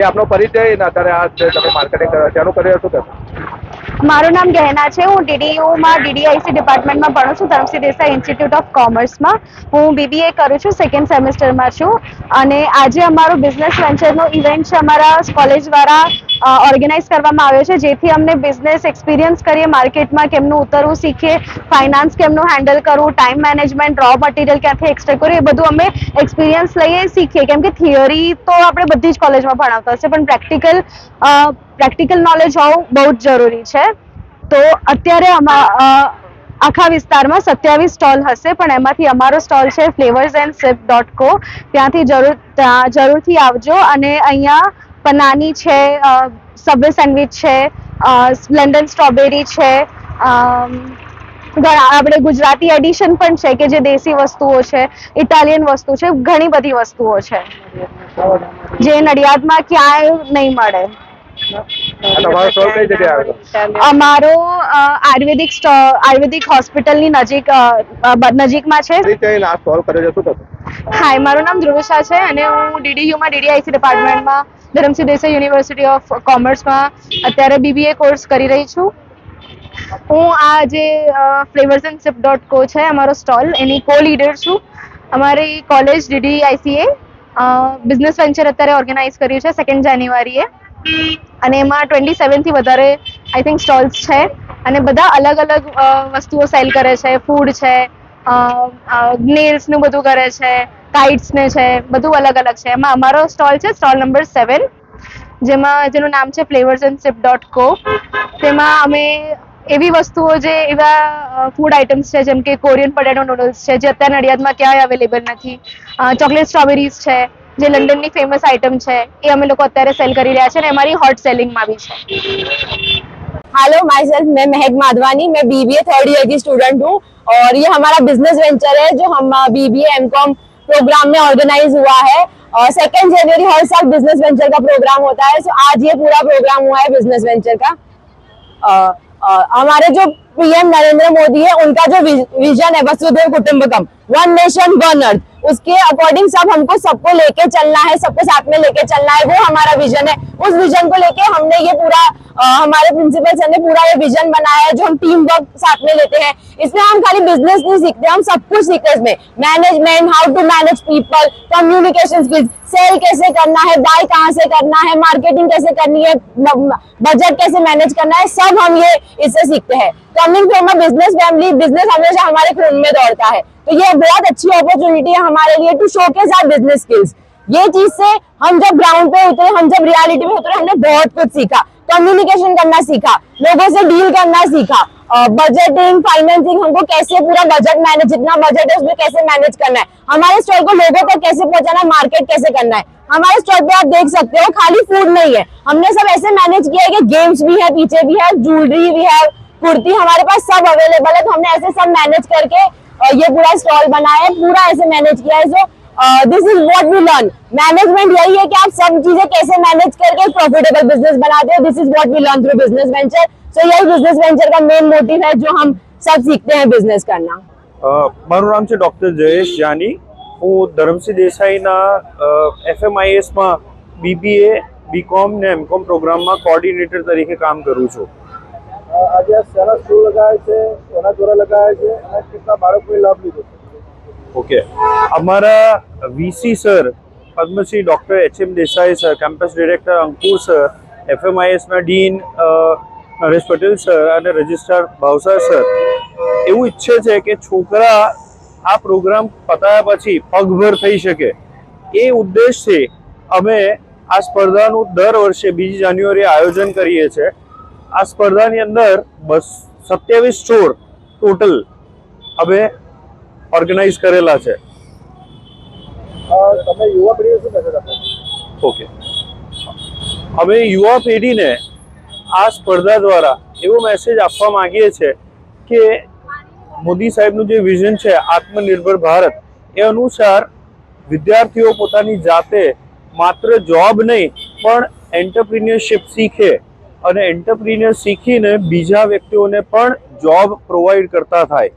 એ આપનો પરિચય અને અત્યારે આ તમે માર્કેટિંગ કરો છો, એનું શું કહેશો? મારું નામ ગહેના છે, હું ડીડીયુમાં ડીડીઆઈસી ડિપાર્ટમેન્ટમાં ભણું છું ધરમસિંહ દેસાઈ ઇન્સ્ટિટ્યૂટ ઓફ કોમર્સમાં હું બીબીએ કરું છું સેકન્ડ સેમેસ્ટરમાં છું. અને આજે અમારું બિઝનેસ વેન્ચરનો ઇવેન્ટ છે, અમારા કોલેજ દ્વારા ઓર્ગેનાઇઝ કરવામાં આવ્યો છે. જેથી અમને બિઝનેસ એક્સપિરિયન્સ કરીએ માર્કેટમાં કેમનું ઉતરવું શીખીએ ફાઇનાન્સ કેમનું હેન્ડલ કરવું ટાઈમ મેનેજમેન્ટ રો મટીરિયલ ક્યાંથી એક્સટ્રેક્ટ કરવું એ બધું અમે એક્સપિરિયન્સ લઈએ, શીખીએ. કેમ કે થિયરી તો આપણે બધી જ કોલેજમાં ભણાવતા હશે, પણ પ્રેક્ટિકલ પ્રેક્ટિકલ નોલેજ હોવું બહુ જ જરૂરી છે. તો અત્યારે આખા વિસ્તારમાં સત્યાવીસ સ્ટોલ હશે, પણ એમાંથી અમારો સ્ટોલ છે ફ્લેવર્સ એન્ડ સિપ ડોટ કો ત્યાંથી જરૂર, ત્યાં જરૂરથી આવજો અને અહીંયા પનાની છે સબવે સેન્ડવિચ છે લંડન સ્ટ્રોબેરી છે ઘણા, આપણે ગુજરાતી એડિશન પણ છે કે જે દેશી વસ્તુઓ છે, ઇટાલિયન વસ્તુ છે, ઘણી બધી વસ્તુઓ છે. જે નડિયાદમાં ક્યાંય નહીં મળે. તમારો સ્ટોલ કઈ જગ્યાએ આવેલો? અમારો આયુર્વેદિક સ્ટો- આયુર્વેદિક હોસ્પિટલની નજીક નજીકમાં છે. હા ને આ સ્ટોલ કર્યો છે? શું થતું? હાય મારું નામ ધ્રુવશા છે અને હું ડીડીયુમાં ડીડીઆઈસી ડિપાર્ટમેન્ટમાં ધરમસિંહ દેસાઈ યુનિવર્સિટી ઓફ કોમર્સમાં અત્યારે બીબીએ કોર્સ કરી રહી છું. હું આ જે ફ્લેવર્સ એન્ડ સિપ ડોટ કો છે અમારો સ્ટોલ એની કો લીડર છું. અમારી કોલેજ ડીડીઆઈસીએ બિઝનેસ વેન્ચર અત્યારે ઓર્ગેનાઇઝ કર્યું છે સેકન્ડ જાન્યુઆરીએ અને એમાં ટ્વેન્ટી સેવનથી વધારે આઈ થિંક સ્ટોલ્સ છે. અને બધા અલગ અલગ વસ્તુઓ સેલ કરે છે. ફૂડ છે નેલ્સનું બધું કરે છે કાઇટ્સને છે, બધું અલગ અલગ છે. એમાં અમારો સ્ટોલ છે સ્ટોલ નંબર સેવન જેમાં, જેનું નામ છે ફ્લેવર્સ એન્ડ સિપ ડોટ કો તેમાં અમે એવી વસ્તુઓ જે એવા ફૂડ આઇટમ્સ છે, જેમ કે કોરિયન પટેટો નૂડલ્સ છે, જે અત્યારે નડિયાદમાં ક્યાંય અવેલેબલ નથી. ચોકલેટ સ્ટ્રોબેરીઝ છે જે લંડનની ફેમસ આઇટમ છે એ અમે લોકો અત્યારે સેલ કરી રહ્યા છે અને અમારી હોટ સેલિંગમાં બી છે हेलो माई सेल्फ मैं महक माधवानी मैं बीबीए थर्ड ईयर की स्टूडेंट हूँ और ये हमारा बिजनेस वेंचर है जो हम बीबीए एमकॉम प्रोग्राम में ऑर्गेनाइज हुआ है और सेकेंड जनवरी हर साल बिजनेस वेंचर का प्रोग्राम होता है सो आज ये पूरा प्रोग्राम हुआ है बिजनेस वेंचर का अ, अ, हमारे जो पीएम नरेंद्र मोदी है, उनका जो विजन है वसुधैव कुटुंबकम। वन नेशन वन अर्थ उसके अकॉर्डिंग सब हमको सबको लेके चलना है, सबको साथ में लेके चलना है, वो हमारा विजन है। उस विजन को लेके हमने ये पूरा हमारे प्रिंसिपल सर ने पूरा ये विजन बनाया है, जो हम टीम वर्क साथ में लेते हैं। इसमें हम खाली बिज़नेस नहीं सीखते, हम सब कुछ सीखते इसमें। Management how to manage people communication skills sell कैसे करना है बाय कहाँ से करना है मार्केटिंग कैसे करनी है बजट कैसे मैनेज करना है, सब हम ये इससे सीखते हैं। Coming from a business family business हमेशा हमारे खून में दौड़ता है। तो ये बहुत अच्छी अपॉर्चुनिटी है हमारे लिए to showcase our business skills ये चीज़ से हम जब ग्राउंड पे उतरे, हम जब रियलिटी में उतरे, हमने बहुत कुछ सीखा। कम्युनिकेशन करना सीखा, लोगों से डील करना सीखा बजटिंग फाइनेंसिंग हमको कैसे पूरा बजट मैनेज जितना बजट है उसमें कैसे मैनेज करना है? हमारे स्टॉल को लोगों तक कैसे पहुंचाना है मार्केट कैसे करना है? हमारे स्टॉल पे आप देख सकते हो, खाली फ़ूड नहीं है। हमने सब ऐसे मैनेज किया है कि गेम्स भी है, पीछे भी है ज्वेलरी भी है, कुर्ती हमारे पास सब अवेलेबल है तो हमने ऐसे सब मैनेज करके ये पूरा स्टॉल बनाया है, पूरा ऐसे मैनेज किया है so this is what we learn management यही है कि आप सब चीजें कैसे मैनेज करके प्रॉफिटेबल बिजनेस बनाते हो this is what we learn through business venture so यही बिजनेस वेंचर का मेन मोटिव है जो हम सब सीखते हैं बिजनेस करना અ, મારું નામ છે ડૉક્ટર જયેશ જાની હું ધરમસિંહ દેસાઈના એફએમઆઈએસમાં બીબીએ બીકોમ ને એમકોમ પ્રોગ્રામમાં કોઓર્ડિનેટર તરીકે કામ કરું છું આજે આ સારા સ્ટોલ લગાવે છે એના દ્વારા લગાવે છે અને કેટલા બાળકોએ લાભ લીધો છે ઓકે. અમારા VC sir, Padmashri doctor H M Desai sir, campus director Ankur sir એફએમઆઈએસના dean Naresh Patel sir અને રજિસ્ટ્રાર ભાવસાર સર. એવું ઈચ્છે છે કે છોકરા આ પ્રોગ્રામ પતાયા પછી પગભર થઈ શકે. એ ઉદ્દેશથી અમે આ સ્પર્ધાનું દર વર્ષે બીજી જાન્યુઆરીએ આયોજન કરીએ છીએ આ સ્પર્ધાની અંદર બસ સત્યાવીસ સ્ટોર ટોટલ. અમે ઓર્ગેનાઇઝ કરેલા છે. તમે યુવા પેઢીને શું મેસેજ આપો? ઓકે અમે યુવા પેઢીને આ સ્પર્ધા દ્વારા એવો મેસેજ આપવા માંગીએ છીએ કે મોદી સાહેબનું જે વિઝન છે આત્મનિર્ભર ભારત એ અનુસાર વિદ્યાર્થીઓ પોતાની જાતે માત્ર જોબ નહીં પણ એન્ટરપ્રિન્યોરશિપ શીખે અને એન્ટરપ્રિન્યોર શીખીને બીજા વ્યક્તિઓને પણ જોબ પ્રોવાઈડ કરતા થાય.